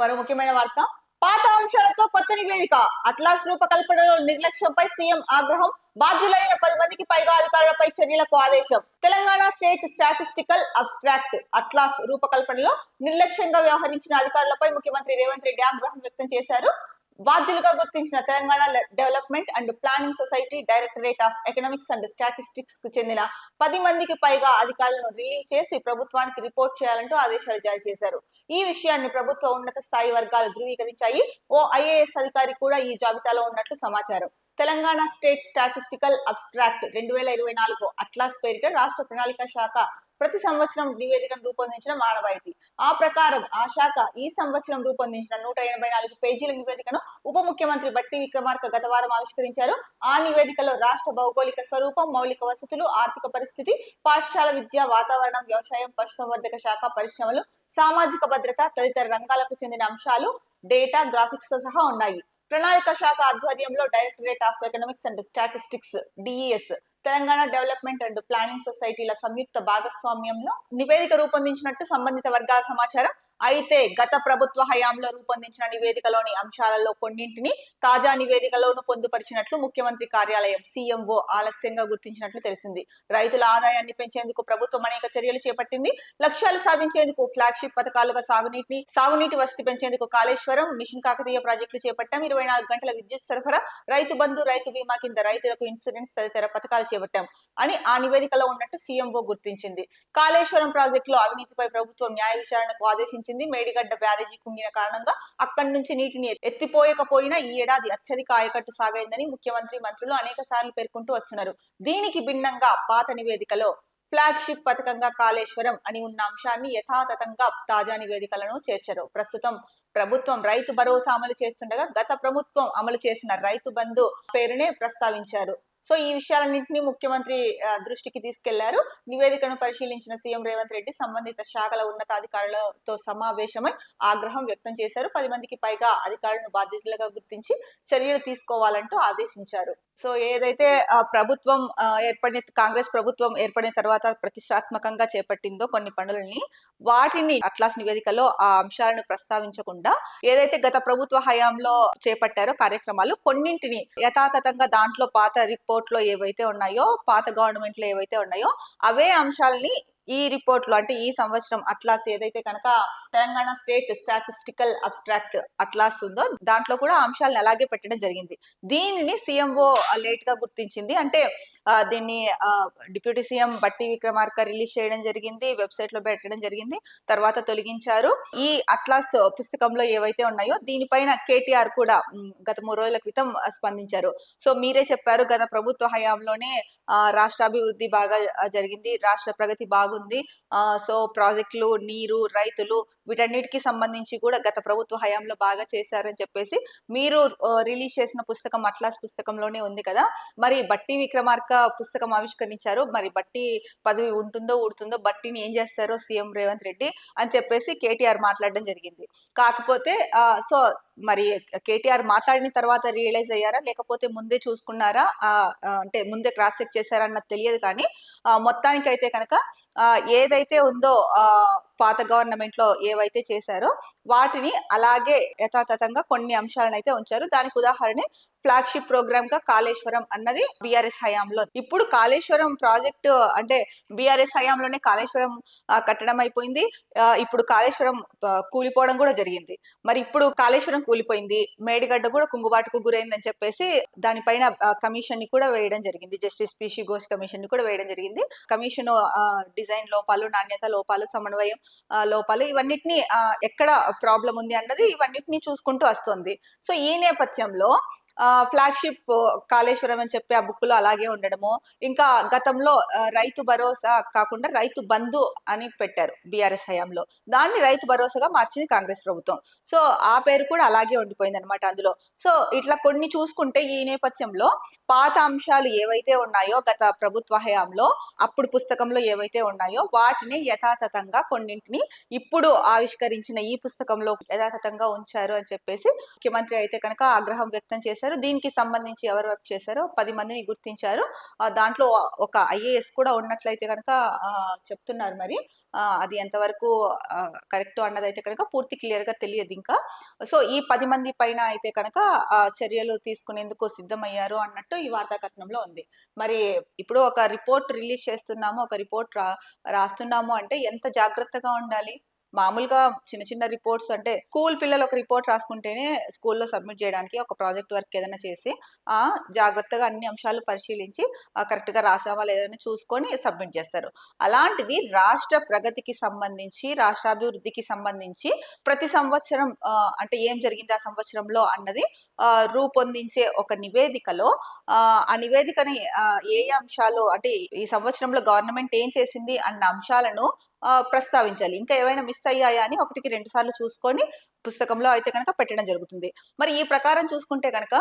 మరో ముఖ్యమైన వార్త. పాత అంశాలతో కొత్త నివేదిక. అట్లాస్ రూపకల్పనలో నిర్లక్ష్యంపై సీఎం ఆగ్రహం బాధ్యులైన పది మందికి పైగా అధికారులపై చర్యలకు ఆదేశం. Telangana state statistical abstract atlas రూపకల్పనలో నిర్లక్ష్యంగా వ్యవహరించిన అధికారులపై ముఖ్యమంత్రి రేవంత్ రెడ్డి ఆగ్రహం వ్యక్తం చేశారు. బాధ్యులుగా గుర్తించిన Telangana development and planning society directorate of economics and స్టాటిస్టిక్స్కు చెందిన పది మందికి పైగా అధికారులను రిలీవ్ చేసి ప్రభుత్వానికి రిపోర్ట్ చేయాలంటూ ఆదేశాలు జారీ చేశారు. ఈ విషయాన్ని ప్రభుత్వ ఉన్నత స్థాయి వర్గాలు ధృవీకరించాయి. ఓ ఐఏఎస్ అధికారి కూడా ఈ జాబితాలో ఉన్నట్లు సమాచారం. తెలంగాణ స్టేట్ స్టాటిస్టికల్ అబ్స్ట్రాక్ట్ రెండు వేల ఇరవై నాలుగు అట్లాస్ పేరిట రాష్ట్ర ప్రణాళిక శాఖ ప్రతి సంవత్సరం నివేదికను రూపొందించిన ఆనవాయితీ ఆ ప్రకారం ఆ శాఖ ఈ సంవత్సరం రూపొందించిన నూట ఎనభై నాలుగు పేజీల నివేదికను ఉప ముఖ్యమంత్రి బట్టి విక్రమార్క గత వారం ఆవిష్కరించారు. ఆ నివేదికలో రాష్ట్ర భౌగోళిక స్వరూపం మౌలిక వసతులు ఆర్థిక పరిస్థితి పాఠశాల విద్య వాతావరణం వ్యవసాయం పశుసంవర్ధక శాఖ పరిశ్రమలు సామాజిక భద్రత తదితర రంగాలకు చెందిన అంశాలు డేటా గ్రాఫిక్స్తో సహా ఉన్నాయి. ప్రణాళిక శాఖ ఆధ్వర్యంలో directorate of economics and statistics DES Telangana development and planning సొసైటీల సంయుక్త భాగస్వామ్యంలో నివేదిక రూపొందించినట్టు సంబంధిత వర్గాల సమాచారం అయితే గత ప్రభుత్వ హయాంలో రూపొందించిన నివేదికలోని అంశాలలో కొన్నింటిని తాజా నివేదికలోను పొందుపరిచినట్లు ముఖ్యమంత్రి కార్యాలయం సీఎంఓ ఆలస్యంగా గుర్తించినట్లు తెలిసింది. రైతుల ఆదాయాన్ని పెంచేందుకు ప్రభుత్వం అనేక చర్యలు చేపట్టింది. లక్ష్యాలు సాధించేందుకు ఫ్లాగ్షిప్ పథకాలుగా సాగునీటిని సాగునీటి వసతి పెంచేందుకు కాళేశ్వరం మిషన్ కాకతీయ ప్రాజెక్టులు చేపట్టాం. ఇరవై నాలుగు గంటల విద్యుత్ సరఫరా రైతు బంధు రైతు బీమా కింద రైతులకు ఇన్సూరెన్స్ తదితర పథకాలు చేపట్టాం అని ఆ నివేదికలో ఉన్నట్టు సీఎంఓ గుర్తించింది. కాళేశ్వరం ప్రాజెక్టులో అవినీతిపై ప్రభుత్వం న్యాయ విచారణకు ఆదేశించింది. మేడిగడ్డ బ్యారేజీ కుంగిన కారణంగా అక్కడి నుంచి నీటిని ఎత్తిపోయకపోయినా ఈ ఏడాది అత్యధిక ఆయకట్టు సాగైందని ముఖ్యమంత్రి మంత్రులు అనేక సార్లు పేర్కొంటూ వస్తున్నారు. దీనికి భిన్నంగా పాత నివేదికలో ఫ్లాగ్షిప్ పథకంగా కాళేశ్వరం అని ఉన్న అంశాన్ని యథాతథంగా తాజా నివేదికలను చేర్చారు. ప్రస్తుతం ప్రభుత్వం రైతు భరోసా అమలు చేస్తుండగా గత ప్రభుత్వం అమలు చేసిన రైతు బంధు పేరునే ప్రస్తావించారు. సో ఈ విషయాలన్నింటినీ ముఖ్యమంత్రి దృష్టికి తీసుకెళ్ళారు. నివేదికను పరిశీలించిన సీఎం రేవంత్ రెడ్డి సంబంధిత శాఖల ఉన్నతాధికారులతో సమావేశమై ఆగ్రహం వ్యక్తం చేశారు. పది మందికి పైగా అధికారులను బాధ్యతలుగా గుర్తించి చర్యలు తీసుకోవాలంటూ ఆదేశించారు. సో ఏదైతే ప్రభుత్వం ఏర్పడిన కాంగ్రెస్ ప్రభుత్వం ఏర్పడిన తర్వాత ప్రతిష్టాత్మకంగా చేపట్టిందో కొన్ని పనులని వాటిని అట్లాస్ నివేదికలో ఆ అంశాలను ప్రస్తావించకుండా ఏదైతే గత ప్రభుత్వ హయాంలో చేపట్టారో కార్యక్రమాలు కొన్నింటిని యథాతథంగా దాంట్లో పాత రిపోర్ట్ కోర్టులో ఏవైతే ఉన్నాయో పాత గవర్నమెంట్లో ఏవైతే ఉన్నాయో అవే అంశాలని ఈ రిపోర్ట్లో అంటే ఈ సంవత్సరం అట్లాస్ ఏదైతే కనుక Telangana state statistical abstract atlas ఉందో దాంట్లో కూడా అంశాలను అలాగే పెట్టడం జరిగింది. దీనిని సీఎంఓ లేట్గా గుర్తించింది. అంటే దీన్ని డిప్యూటీ సీఎం బట్టి విక్రమార్క రిలీజ్ చేయడం జరిగింది వెబ్సైట్లో పెట్టడం జరిగింది తర్వాత తొలగించారు. ఈ అట్లాస్ పుస్తకంలో ఏవైతే ఉన్నాయో దీనిపైన కేటీఆర్ కూడా గత మూడు రోజుల క్రితం స్పందించారు. సో మీరే చెప్పారు గత ప్రభుత్వ హయాంలోనే రాష్ట్రాభివృద్ధి బాగా జరిగింది రాష్ట్ర ప్రగతి బాగు బాగుంది సో ప్రాజెక్టులు నీరు రైతులు వీటన్నిటికి సంబంధించి కూడా గత ప్రభుత్వ హయాంలో బాగా చేశారని చెప్పేసి మీరు రిలీజ్ చేసిన పుస్తకం అట్లాస్ పుస్తకంలోనే ఉంది కదా. మరి బట్టి విక్రమార్క పుస్తకం ఆవిష్కరించారు. మరి బట్టి పదవి ఉంటుందో ఊడుతుందో బట్టిని ఏం చేస్తారో సీఎం రేవంత్ రెడ్డి అని చెప్పేసి కేటీఆర్ మాట్లాడడం జరిగింది. కాకపోతే సో మరి కేటీఆర్ మాట్లాడిన తర్వాత రియలైజ్ అయ్యారా? లేకపోతే ముందే చూసుకున్నారా? అంటే ముందే క్రాస్ చెక్ చేశారా అన్నది తెలియదు కానీ మొత్తానికైతే కనుక ఏదైతే ఉందో ఆ, పాత గవర్నమెంట్లో ఏవైతే చేశారో వాటిని అలాగే యథాతథంగా కొన్ని అంశాలను అయితే ఉంచారు. దానికి ఉదాహరణ ఫ్లాగ్షిప్ ప్రోగ్రామ్గా కాళేశ్వరం అన్నది బీఆర్ఎస్ హయాంలో. ఇప్పుడు కాళేశ్వరం ప్రాజెక్టు అంటే బీఆర్ఎస్ హయాంలోనే కాళేశ్వరం కట్టడం అయిపోయింది. ఇప్పుడు కాళేశ్వరం కూలిపోవడం కూడా జరిగింది. మరి ఇప్పుడు కాళేశ్వరం కూలిపోయింది. మేడిగడ్డ కూడా కుంగుబాటుకు గురైందని చెప్పేసి దానిపైన కమిషన్ని కూడా వేయడం జరిగింది. జస్టిస్ పిషి ఘోష్ కమిషన్ని కూడా వేయడం జరిగింది. కమిషన్ డిజైన్ లోపాలు నాణ్యత లోపాలు సమన్వయం లోపాలు ఇవన్నిటిని ఎక్కడ ప్రాబ్లం ఉంది అన్నది ఇవన్నిటిని చూసుకుంటూ వస్తుంది. సో ఈ నేపథ్యంలో ఫ్లాగ్షిప్ కాళేశ్వరం అని చెప్పి ఆ బుక్లో అలాగే ఉండడము. ఇంకా గతంలో రైతు భరోసా కాకుండా రైతు బంధు అని పెట్టారు బీఆర్ఎస్ హయాంలో. దాన్ని రైతు భరోసాగా మార్చింది కాంగ్రెస్ ప్రభుత్వం. సో ఆ పేరు కూడా అలాగే ఉండిపోయింది అనమాట అందులో. సో ఇట్లా కొన్ని చూసుకుంటే ఈ నేపథ్యంలో పాత అంశాలు ఏవైతే ఉన్నాయో గత ప్రభుత్వ హయాంలో అప్పుడు పుస్తకంలో ఏవైతే ఉన్నాయో వాటిని యథాతథంగా కొన్నింటిని ఇప్పుడు ఆవిష్కరించిన ఈ పుస్తకంలో యథాతథంగా ఉంచారు అని చెప్పేసి ముఖ్యమంత్రి అయితే కనుక ఆగ్రహం వ్యక్తం చేశారు. చేశారు. దీనికి సంబంధించి ఎవరు వర్క్ చేశారో పది మందిని గుర్తించారు. దాంట్లో ఒక ఐఏఎస్ కూడా ఉన్నట్లయితే కనుక చెప్తున్నారు మరి. అది ఎంతవరకు కరెక్ట్ అన్నదైతే కనుక పూర్తి క్లియర్గా తెలియదు ఇంకా. సో ఈ పది మంది పైన అయితే కనుక ఆ, చర్యలు తీసుకునేందుకు సిద్ధమయ్యారు అన్నట్టు ఈ వార్తాకథనంలో ఉంది. మరి ఇప్పుడు ఒక రిపోర్ట్ రిలీజ్ చేస్తున్నాము ఒక రిపోర్ట్ రా రాస్తున్నాము అంటే ఎంత జాగ్రత్తగా ఉండాలి? మామూలుగా చిన్న చిన్న రిపోర్ట్స్ అంటే స్కూల్ పిల్లలు ఒక రిపోర్ట్ రాసుకుంటేనే స్కూల్లో సబ్మిట్ చేయడానికి ఒక ప్రాజెక్ట్ వర్క్ ఏదైనా చేసి ఆ జాగ్రత్తగా అన్ని అంశాలు పరిశీలించి కరెక్ట్గా రాసావా లేదని చూసుకొని సబ్మిట్ చేస్తారు. అలాంటిది రాష్ట్ర ప్రగతికి సంబంధించి రాష్ట్రాభివృద్ధికి సంబంధించి ప్రతి సంవత్సరం అంటే ఏం జరిగింది ఆ సంవత్సరంలో అన్నది రూపొందించే ఒక నివేదికలో ఆ నివేదికని ఏ అంశాలు అంటే ఈ సంవత్సరంలో గవర్నమెంట్ ఏం చేసింది అన్న అంశాలను ప్రస్తావించాలి. ఇంకా ఏవైనా మిస్ అయ్యాయా అని ఒకటికి రెండు సార్లు చూసుకొని పుస్తకంలో అయితే కనుక పెట్టడం జరుగుతుంది. మరి ఈ ప్రకారం చూసుకుంటే కనుక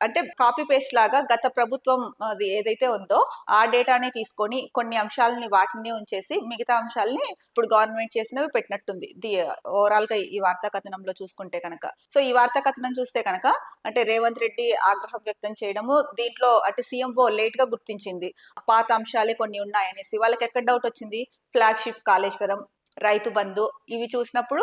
అంటే కాపీ పేస్ట్ లాగా గత ప్రభుత్వం అది ఏదైతే ఉందో ఆ డేటాని తీసుకొని కొన్ని అంశాలని వాటిని ఉంచేసి మిగతా అంశాలని ఇప్పుడు గవర్నమెంట్ చేసినవి పెట్టినట్టుంది. ది ఓవరాల్గా ఈ వార్తా కథనంలో చూసుకుంటే కనుక. సో ఈ వార్తా కథనం చూస్తే కనుక అంటే రేవంత్ రెడ్డి ఆగ్రహం వ్యక్తం చేయడము దీంట్లో అంటే సీఎంఓ లేట్గా గుర్తించింది. పాత అంశాలే కొన్ని ఉన్నాయనేసి. వాళ్ళకి ఎక్కడ డౌట్ వచ్చింది? ఫ్లాగ్షిప్ కాళేశ్వరం రైతు బంధు ఇవి చూసినప్పుడు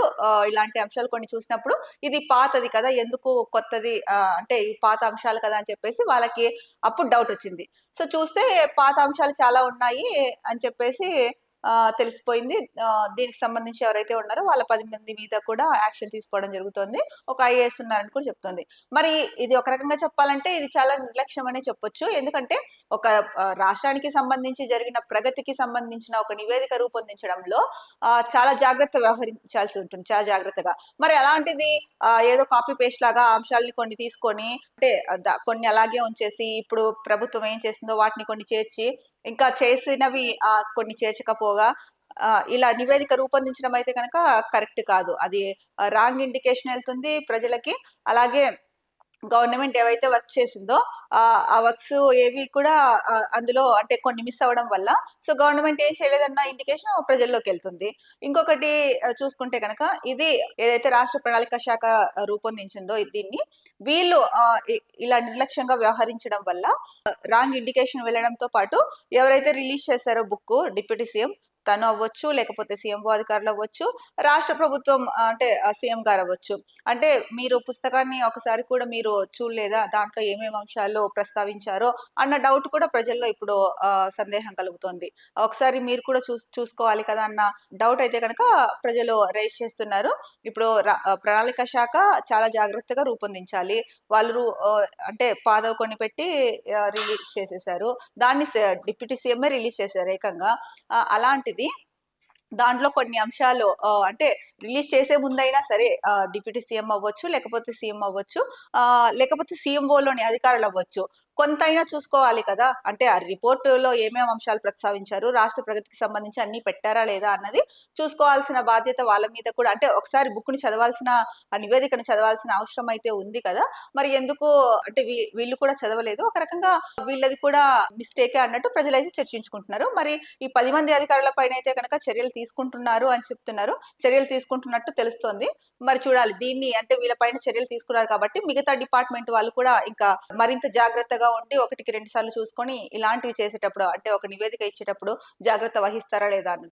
ఇలాంటి అంశాలు కొన్ని చూసినప్పుడు ఇది పాతది కదా ఎందుకు కొత్తది అంటే ఇవి పాత అంశాలు కదా అని చెప్పేసి వాళ్ళకి అప్పుడు డౌట్ వచ్చింది. సో చూస్తే పాత అంశాలు చాలా ఉన్నాయి అని చెప్పేసి తెలిసిపోయింది. దీనికి సంబంధించి ఎవరైతే ఉన్నారో వాళ్ళ పది మంది మీద కూడా యాక్షన్ తీసుకోవడం జరుగుతుంది. ఒక ఐఏఎస్ ఉన్నారని కూడా చెప్తుంది. మరి ఇది ఒక రకంగా చెప్పాలంటే ఇది చాలా నిర్లక్ష్యం అనే చెప్పొచ్చు. ఎందుకంటే ఒక రాష్ట్రానికి సంబంధించి జరిగిన ప్రగతికి సంబంధించిన ఒక నివేదిక రూపొందించడంలో చాలా జాగ్రత్త వ్యవహరించాల్సి ఉంటుంది చాలా జాగ్రత్తగా. మరి అలాంటిది ఏదో కాపీ పేస్ట్ లాగా అంశాలని కొన్ని తీసుకొని అంటే కొన్ని అలాగే ఉంచేసి ఇప్పుడు ప్రభుత్వం ఏం చేసిందో వాటిని కొన్ని చేర్చి ఇంకా చేసినవి కొన్ని చేర్చకపో ఆ, ఇలా నివేదిక రూపొందించడం అయితే కనుక కరెక్ట్ కాదు. అది రాంగ్ ఇండికేషన్ వెళ్తుంది ప్రజలకి. అలాగే గవర్నమెంట్ ఏవైతే వర్క్ చేసిందో ఆ వర్క్స్ ఏవి కూడా అందులో అంటే కొన్ని మిస్ అవ్వడం వల్ల సో గవర్నమెంట్ ఏం చేయలేదన్న ఇండికేషన్ ప్రజల్లోకి వెళ్తుంది. ఇంకొకటి చూసుకుంటే కనుక ఇది ఏదైతే రాష్ట్ర ప్రణాళిక శాఖ రూపొందించిందో దీన్ని వీళ్ళు ఇలా నిర్లక్ష్యంగా వ్యవహరించడం వల్ల రాంగ్ ఇండికేషన్ వెళ్ళడంతో పాటు ఎవరైతే రిలీజ్ చేశారో బుక్ డిప్యూటీ సీఎం తను అవ్వచ్చు లేకపోతే సీఎంఓ అధికారులు అవ్వచ్చు రాష్ట్ర ప్రభుత్వం అంటే సీఎం గారు అవ్వచ్చు. అంటే మీరు పుస్తకాన్ని ఒకసారి కూడా మీరు చూడలేదా? దాంట్లో ఏమేమి అంశాలు ప్రస్తావించారో అన్న డౌట్ కూడా ప్రజల్లో ఇప్పుడు సందేహం కలుగుతోంది. ఒకసారి మీరు కూడా చూ చూసుకోవాలి కదా అన్న డౌట్ అయితే కనుక ప్రజలు రైజ్ చేస్తున్నారు. ఇప్పుడు ప్రణాళిక శాఖ చాలా జాగ్రత్తగా రూపొందించాలి. వాళ్ళు అంటే పాదవ కొన్ని పెట్టి రిలీజ్ చేసేసారు. దాన్ని డిప్యూటీ సీఎంఏ రిలీజ్ చేశారు ఏకంగా. అలాంటిది ఇది దాంట్లో కొన్ని అంశాలు అంటే రిలీజ్ చేసే ముందైనా సరే డిప్యూటీ సీఎం అవ్వచ్చు లేకపోతే సీఎం అవ్వచ్చు ఆ, లేకపోతే సీఎంఓలోని అధికారులు అవ్వచ్చు. కొంతైనా చూసుకోవాలి కదా? అంటే ఆ రిపోర్టులో ఏమేమి అంశాలు ప్రస్తావించారు? రాష్ట్ర ప్రగతికి సంబంధించి అన్ని పెట్టారా లేదా అన్నది చూసుకోవాల్సిన బాధ్యత వాళ్ళ మీద కూడా అంటే ఒకసారి బుక్ని చదవాల్సిన ఆ నివేదికను చదవాల్సిన అవసరం అయితే ఉంది కదా? మరి ఎందుకు అంటే వీ- వీళ్ళు కూడా చదవలేదు. ఒక రకంగా వీళ్ళది కూడా మిస్టేకే అన్నట్టు ప్రజలైతే చర్చించుకుంటున్నారు. మరి ఈ పది మంది అధికారుల పైన అయితే కనుక చర్యలు తీసుకుంటున్నారు అని చెప్తున్నారు. చర్యలు తీసుకుంటున్నట్టు తెలుస్తోంది. మరి చూడాలి దీన్ని అంటే వీళ్ళపైన చర్యలు తీసుకున్నారు కాబట్టి మిగతా డిపార్ట్మెంట్ వాళ్ళు కూడా ఇంకా మరింత జాగ్రత్తగా ఉండి ఒకటికి రెండు సార్లు చూసుకొని ఇలాంటివి చేసేటప్పుడు అంటే ఒక నివేదిక ఇచ్చేటప్పుడు జాగ్రత్త వహిస్తారా లేదా అన్నది.